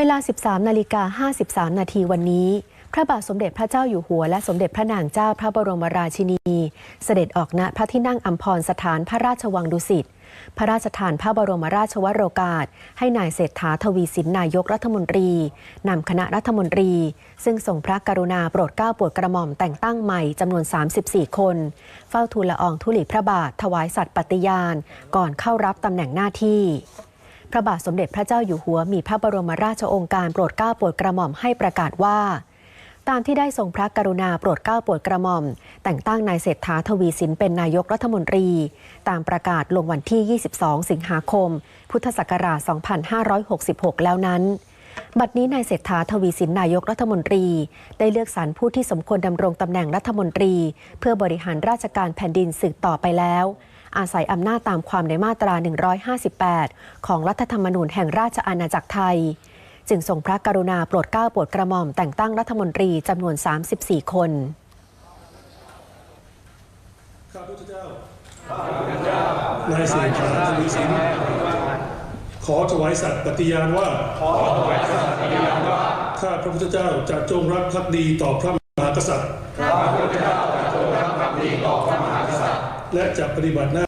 เวลา 13 นาฬิกา 53 นาทีวันนี้ พระบาทสมเด็จพระเจ้าอยู่หัว และสมเด็จพระนางเจ้าพระบรมราชินี เสด็จออกณพระที่นั่งอัมพรสถานพระราชวังดุสิตพระราชทานพระบรมราชวโรกาส ให้นายเศรษฐาทวีสินนายกรัฐมนตรีนำคณะรัฐมนตรี ซึ่งทรงพระกรุณาโปรดเกล้าโปรดกระหม่อมแต่งตั้งใหม่จำนวน 34 คน เฝ้าทูลละอองธุลีพระบาทถวายสัตย์ปฏิญาณ ก่อนเข้ารับตำแหน่งหน้าที่ พระบาทสมเด็จพระเจ้าอยู่หัวมีพระบรมราชโองการโปรดเกล้าโปรดกระหม่อมให้ประกาศว่า ตามที่ได้ทรงพระกรุณาโปรดเกล้าโปรดกระหม่อม แต่งตั้งนายเศรษฐาทวีสินเป็นนายกรัฐมนตรี ตามประกาศลงวันที่ 22 สิงหาคม พุทธศักราช 2566 แล้วนั้นบัดนี้นายเศรษฐาทวีสินนายกรัฐมนตรี ได้เลือกสรรผู้ที่สมควรดำรงตำแหน่งรัฐมนตรี เพื่อบริหารราชการแผ่นดินสืบต่อไปแล้ว อาศัยอำนาจตามความในมาตรา 158 ของรัฐธรรมนูญแห่งราชอาณาจักรไทย จึงทรงพระกรุณาโปรดเกล้าโปรดกระหม่อมแต่งตั้งรัฐมนตรีจำนวน 34 คนข้าพุทธเจ้านายเศรษฐาทวีสินขอถวายสัตย์ปฏิญาณว่า ข้าพระพุทธเจ้าจะจงรักภักดีต่อพระมหากษัตริย์และจะปฏิบัติหน้า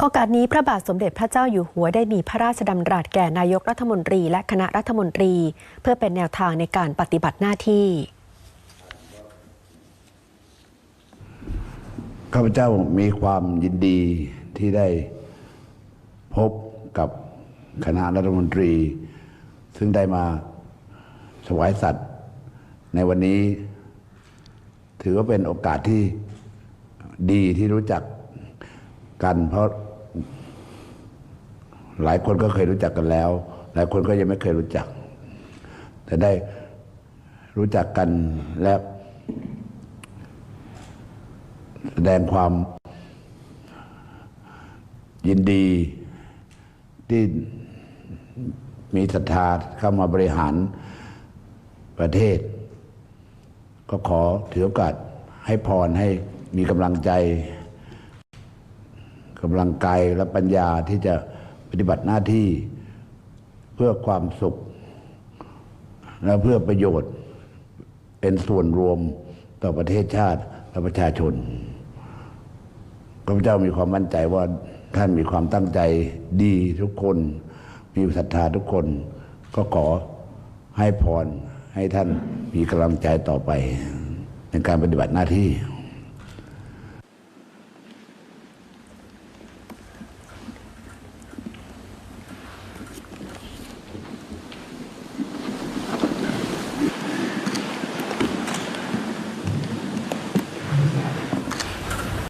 โอกาสนี้พระบาทสมเด็จพระเจ้าอยู่หัวได้มีพระราชดำรัสแก่นายกรัฐมนตรีและคณะรัฐมนตรี เพื่อเป็นแนวทางในการปฏิบัติหน้าที่ ข้าพเจ้ามีความยินดีที่ได้พบกับคณะรัฐมนตรี ซึ่งได้มาถวายสัตว์ ในวันนี้ ถือว่าเป็นโอกาสที่ดีที่รู้จักกันเพราะ หลายคนก็เคยรู้จักกันแล้ว หลายคนก็ยังไม่เคยรู้จัก แต่ได้รู้จักกันและแสดงความยินดีที่มีศรัทธาเข้ามาบริหารประเทศ ก็ขอถือโอกาสให้พรให้มีกำลังใจ กำลังกายและปัญญาที่จะปฏิบัติหน้าที่เพื่อความสุข และเพื่อประโยชน์เป็นส่วนรวมต่อประเทศชาติและประชาชนข้าพเจ้ามีความมั่นใจว่าท่านมีความตั้งใจดีทุกคน มีศรัทธาทุกคน ก็ขอให้พรให้ท่านมีกำลังใจต่อไป ในการปฏิบัติหน้าที่